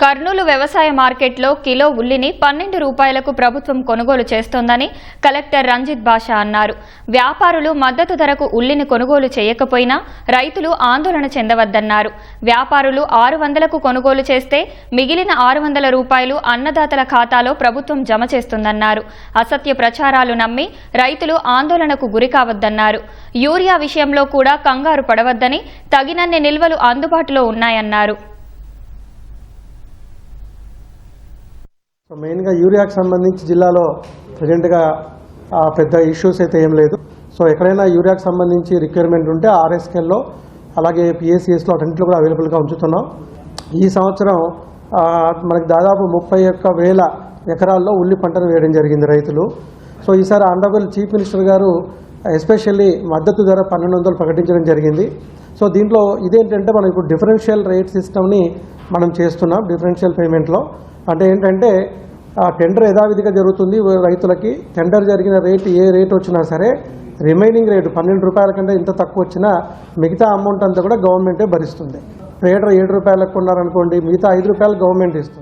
కర్నూలు వ్యవసాయ మార్కెట్లో కిలో ఉల్లిని పన్నెండు రూపాయలకు ప్రభుత్వం కొనుగోలు చేస్తోందని కలెక్టర్ రంజిత్ బాషా అన్నారు. వ్యాపారులు మద్దతు ధరకు ఉల్లిని కొనుగోలు చేయకపోయినా రైతులు ఆందోళన చెందవద్దన్నారు. వ్యాపారులు ఆరు వందలకు కొనుగోలు చేస్తే మిగిలిన ఆరు వందల రూపాయలు అన్నదాతల ఖాతాలో ప్రభుత్వం జమ చేస్తుందన్నారు. అసత్య ప్రచారాలు నమ్మి రైతులు ఆందోళనకు గురికావద్దన్నారు యూరియా విషయంలో కూడా కంగారు పడవద్దని తగినన్ని నిల్వలు అందుబాటులో ఉన్నాయన్నారు. సో మెయిన్గా యూరియాకి సంబంధించి జిల్లాలో ప్రజెంట్గా పెద్ద ఇష్యూస్ అయితే ఏం లేదు. సో ఎక్కడైనా యూరియాకి సంబంధించి రిక్వైర్మెంట్ ఉంటే ఆర్ఎస్కెల్లో అలాగే పిఎస్సిఎస్లో అన్నింటిలో కూడా అవైలబుల్గా ఉంచుతున్నాం. ఈ సంవత్సరం మనకి దాదాపు ముప్పై ఒక్క వేల ఎకరాల్లో ఉల్లి పంటను వేయడం జరిగింది రైతులు. సో ఈసారి ఆనరబుల్ చీఫ్ మినిస్టర్ గారు ఎస్పెషల్లీ మద్దతు ధర పన్నెండు వందలు ప్రకటించడం జరిగింది. సో దీంట్లో ఇదేంటంటే మనం ఇప్పుడు డిఫరెన్షియల్ రేట్ సిస్టమ్ని మనం చేస్తున్నాం డిఫరెన్షియల్ పేమెంట్లో అంటే ఏంటంటే ఆ టెండర్ యథావిధిగా జరుగుతుంది రైతులకి. టెండర్ జరిగిన రేటు ఏ రేట్ వచ్చినా సరే రిమైనింగ్ రేటు పన్నెండు రూపాయల కంటే ఇంత తక్కువ వచ్చినా మిగతా అమౌంట్ అంతా కూడా గవర్నమెంటే భరిస్తుంది. ట్రేడర్ ఏడు రూపాయలకు కొన్నారనుకోండి మిగతా ఐదు రూపాయలు గవర్నమెంట్ ఇస్తుంది.